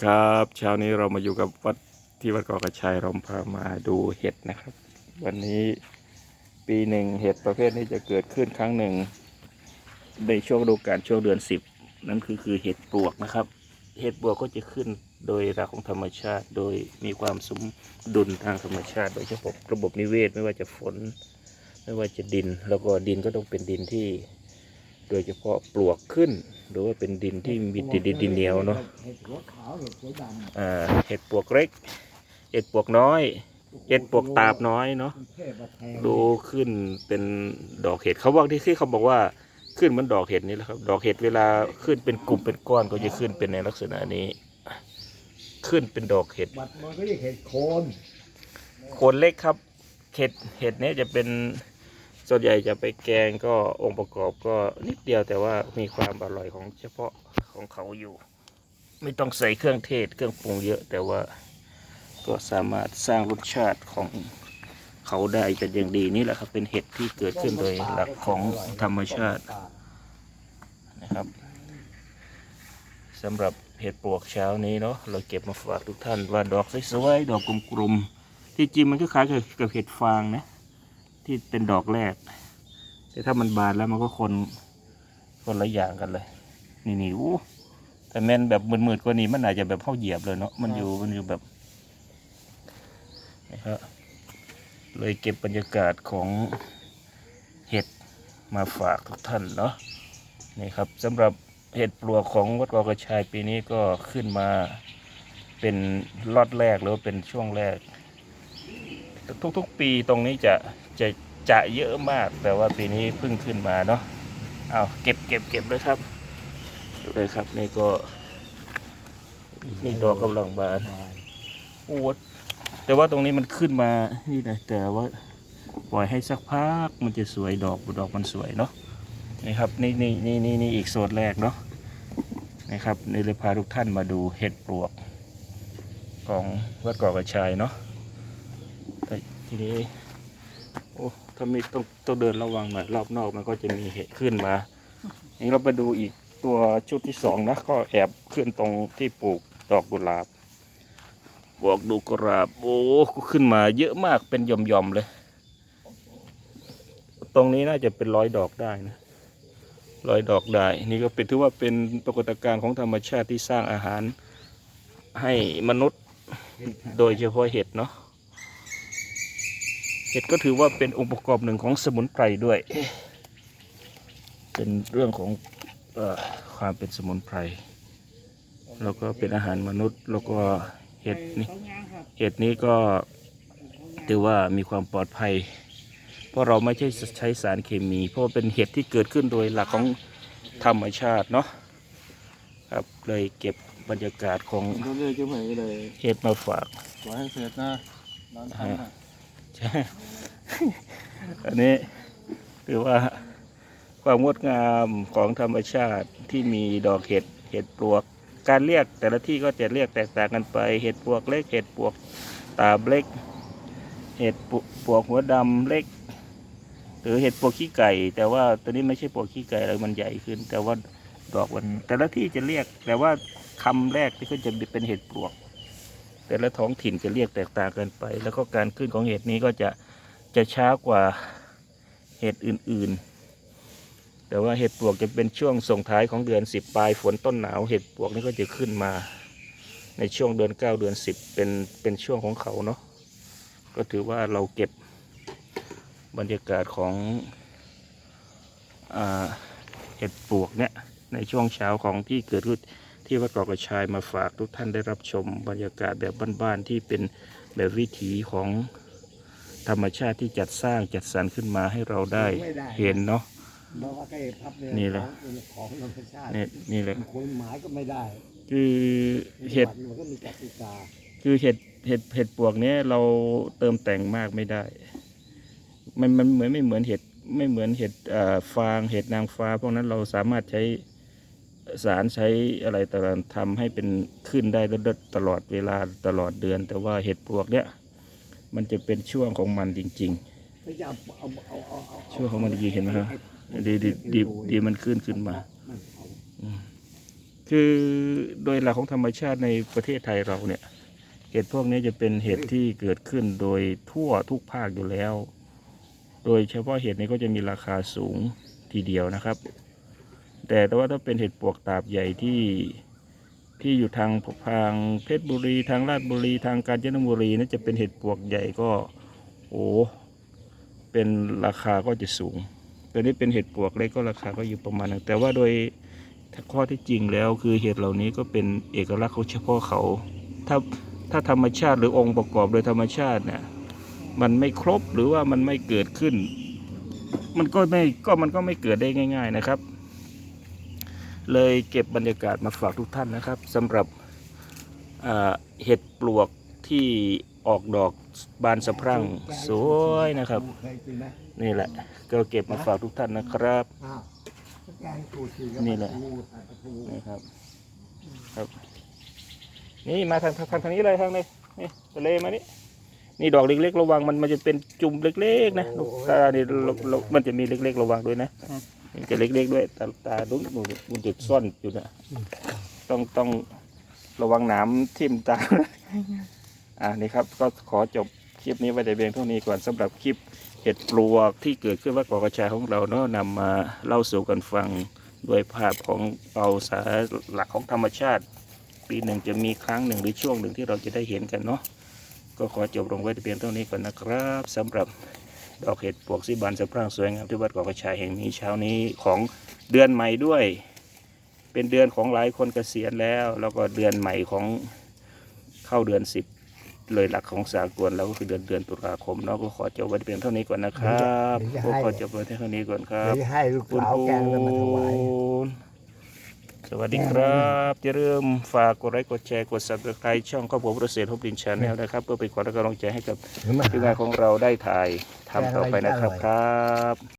ครับเช้านี้เรามาอยู่กับวัดที่วัดเกาะกระชายเราพามาดูเห็ดนะครับ วันนี้ปีหนึ่งเห็ดประเภทนี้จะเกิดขึ้นครั้งหนึ่งในช่วงฤดูกาลช่วงเดือนสิบนั่นคือคือเห็ดปลวกนะครับ เห็ดปลวกก็จะขึ้นโดยหลักของธรรมชาติ โดยมีความสมดุลทางธรรมชาติ โดยเฉพาะระบบนิเวศไม่ว่าจะฝน ไม่ว่าจะดิน แล้วก็ดินก็ต้องเป็นดินที่ โดยเฉพาะปลวกขึ้น หรือว่าเป็นดินที่มีดินดินดินเหนียวเนาะเห็ดหัวขาวเห็ดหัวดำอ่าเห็ดปวกเล็กเห็ดปวกน้อยเห็ดปวกตาบน้อยเนาะมันเทพมาแทงดูขึ้นเป็นดอกเห็ดเขาบอกที่ที่เขาบอกว่าขึ้นเหมือนดอกเห็ดนี่แหละครับ ดอกเห็ดเวลาขึ้นเป็นกลุ่มเป็นก้อนก็จะขึ้นเป็นในลักษณะนี้ ขึ้นเป็นดอกเห็ดบัดมันก็เรียกเห็ดโคนโคนเล็กครับ เห็ดเห็ดเนี้ยจะเป็น ส่วนใหญ่จะไปแกงก็องค์ประกอบก็นิดเดียวแต่ว่ามีความอร่อยของเฉพาะของเขาอยู่ ไม่ต้องใส่เครื่องเทศเครื่องปรุงเยอะ แต่ว่าก็สามารถสร้างรสชาติของเขาได้เป็นอย่างดีนี่แหละครับ เป็นเห็ดที่เกิดขึ้นโดยหลักของธรรมชาตินะครับสำหรับเห็ดปลวกเช้านี้เนาะเราเก็บมาฝากทุกท่านว่าดอกสวยๆดอกกลมๆที่จริงมันก็คล้ายกับกับเห็ดฟางนะ ที่เป็นดอกแรก แต่ถ้ามันบานแล้วมันก็คนคนละอย่างกันเลย นี่นี่อู้แต่แม่นแบบมืดๆกว่านี้มันอาจจะแบบเข้าเหยียบเลยเนาะมันอยู่มันอยู่แบบนะครับเลยเก็บบรรยากาศของเห็ดมาฝากทุกท่านเนาะนี่ครับสำหรับเห็ดปลวกของวัดกอกระชายปีนี้ก็ขึ้นมาเป็นล็อตแรกหรือว่าเป็นช่วงแรก ทุกๆปีตรงนี้จะ จะจะเยอะมาก แต่ว่าปีนี้เพิ่งขึ้นมาเนาะเอาเก็บเก็บเก็บเลยครับเลยครับ นี่ก็ นี่ดอกกำลังบานโอ้แต่ว่าตรงนี้มันขึ้นมานี่นะแต่ว่าปล่อยให้สักพักมันจะสวยดอกดอกมันสวยเนาะนี่ครับนี่นี่นี่นี่นี่อีกโซนแรกเนาะนะครับนี่เลยพาทุกท่านมาดูเห็ดปลวก ของวัดเกาะกระชายเนาะแต่ทีนี้ โอ้ถ้ามีต้องต้องเดินระวังหน่อยรอบนอกมันก็จะมีเห็ดขึ้นมาอย่างนี้เราไปดูอีกตัวชุดที่สองนะ ก็แอบขึ้นตรงที่ปลูกดอกกุหลาบบอกดูกุหลาบโอ้ขึ้นมาเยอะมากเป็นหย่อมๆเลย ตรงนี้น่าจะเป็นร้อยดอกได้นะร้อยดอกได้ นี่ก็เป็นถือว่าเป็นปรากฏการณ์ของธรรมชาติที่สร้างอาหารให้มนุษย์โดยเฉพาะเห็ดเนาะ เห็ดก็ถือว่าเป็นองค์ประกอบหนึ่งของสมุนไพรด้วย เป็นเรื่องของเออความเป็นสมุนไพร แล้วก็เป็นอาหารมนุษย์ แล้วก็เห็ดนี่เห็ดนี้ก็ถือว่ามีความปลอดภัย เพราะเราไม่ใช่ใช้สารเคมี เพราะว่าเป็นเห็ดที่เกิดขึ้นโดยหลักของธรรมชาติเนาะครับเลยเก็บบรรยากาศของก็เลยจะไปเลยเห็ดมาฝากขอให้เสร็จนะร้านทำนะใช่ อันนี้ถือว่าความงดงามของธรรมชาติที่มีดอกเห็ดเห็ดปลวก การเรียกแต่ละที่ก็จะเรียกแตกต่างกันไป เห็ดปลวกเล็ก เห็ดปลวกตาเล็ก เห็ดปลวกหัวดำเล็ก หรือเห็ดปลวกขี้ไก่ แต่ว่าตัวนี้ไม่ใช่ปลวกขี้ไก่เลยมันใหญ่ขึ้น แต่ว่าดอกมันแต่ละที่จะเรียกแต่ว่าคำแรกที่ก็จะเป็นเห็ดปลวก แต่ละท้องถิ่นจะเรียกแตกต่างกันไป แล้วก็การขึ้นของเห็ดนี้ก็จะจะช้ากว่าเห็ดอื่นๆ แต่ว่าเห็ดปลวกจะเป็นช่วงส่งท้ายของเดือนสิบปลายฝนต้นหนาว เห็ดปลวกนี่ก็จะขึ้นมาในช่วงเดือนเก้าเดือนสิบเป็นเป็นช่วงของเขาเนาะก็ถือว่าเราเก็บบรรยากาศของอเห็ดปลวกเนี่ยในช่วงเช้าของที่เกิดขึ้น ที่วัดเกาะกระชายมาฝากทุกท่านได้รับชมบรรยากาศแบบบ้านๆที่เป็นแบบวิถีของธรรมชาติที่จัดสร้างจัดสรรขึ้นมาให้เราได้เห็นเนาะบอกว่าใกล้พับนี่แหละของธรรมชาตินี่นี่แหละคนหมายก็ไม่ได้ คือเห็ดมันก็มีกติกาคือเห็ดเห็ดเห็ดปวกเนี้ยเราเติมแต่งมากไม่ได้ มันมันเหมือนไม่เหมือนเห็ดไม่เหมือนเห็ดอ่าฟางเห็ดนางฟ้าพวกนั้นเราสามารถใช้ สารใช้อะไรต่างๆทำให้เป็นขึ้นได้ตลอดเวลาตลอดเดือน แต่ว่าเห็ดปลวกเนี้ยมันจะเป็นช่วงของมันจริงๆไม่จะเอาเอาเอาเอาเอาช่วงของมันจริงเห็นไหมครับดีดีดีดีมันขึ้นขึ้นมาคคือโดยหลักของธรรมชาติในประเทศไทยเราเนี่ย เห็ดพวกนี้จะเป็นเห็ดที่เกิดขึ้นโดยทั่วทุกภาคอยู่แล้ว โดยเฉพาะเห็ดนี้ก็จะมีราคาสูงทีเดียวนะครับ แต่แต่ว่าถ้าเป็นเห็ดปวกตาบใหญ่ที่ที่อยู่ทางทางเพชรบุรี ทางราชบุรีทางกาญจนบุรีนั่นจะเป็นเห็ดปวกใหญ่ก็ โอ้เป็นราคาก็จะสูงตัวนี้เป็นเห็ดปวกเล็กก็ราคาก็อยู่ประมาณนั้นแต่ว่าโดยข้อที่จริงแล้วคือเห็ดเหล่านี้ก็เป็นเอกลักษณ์ของเฉพาะเขา ถ้าถ้าธรรมชาติหรือองค์ประกอบโดยธรรมชาติเนี่ยมันไม่ครบหรือว่ามันไม่เกิดขึ้น มันก็ไม่ก็มันก็ไม่เกิดได้ง่าย ๆนะครับ เลยเก็บบรรยากาศมาฝากทุกท่านนะครับสำหรับเห็ดปลวกที่ออกดอกบานสะพรั่งสวยนะครับ นี่แหละ ก็เก็บมาฝากทุกท่านนะครับนี่แหละนี่ครับ ครับ นี่มาทางทางทางนี้เลยทางนี้นี่ทะเลมานี่นี่ดอกเล็กๆ ระวังมันมันจะเป็นจุ่มเล็กๆ นะลูกตานี่มันจะมีเล็กๆ ระวังด้วยนะ มันจะเล็กๆด้วยตาตาดุ้งมันจะซ่อนอยู่นะต้องต้องระวังหนามทิ่มตาอ่านี่ครับ ก็ขอจบคลิปนี้ไว้แต่เพียงเท่านี้ก่อนสำหรับคลิปเห็ดปลวกที่เกิดขึ้นวัดเกาะกระชายของเราเนาะนำมาเล่าสู่กันฟังด้วยภาพของเอาสาระหลักของธรรมชาติ ปีหนึ่งจะมีครั้งหนึ่งหรือช่วงหนึ่งที่เราจะได้เห็นกันเนาะก็ขอจบลงไว้แต่เพียงเท่านี้ก่อนนะครับสำหรับ ดอกเห็ดปลวกสีบานสะพรั่งสวยงามที่วัดเกาะกระชายแห่งนี้เช้านี้ของเดือนใหม่ด้วย เป็นเดือนของหลายคนเกษียณแล้ว แล้วก็เดือนใหม่ของเข้าเดือนสิบเลยหลักของสากลแล้วก็คือเดือนเดือนตุลาคมเนาะก็ขอจบไว้เพียงเท่านี้ก่อนนะครับก็ขอจบไว้เท่านี้ก่อนครัเดี๋บยวจะให้ลูกสาวแกงแล้วมาถวายส วัสดีครับอย่าลืมฝากกดไลค์กดแชร์กด subscribe ช่องครอบครัวประเสริฐฮบดินชาแนลนะครับ เพื่อเป็นขวัญและกำลังใจให้กับหรือมาทีมงานของเราได้ถ่ายทำต่อไปนะครับครับ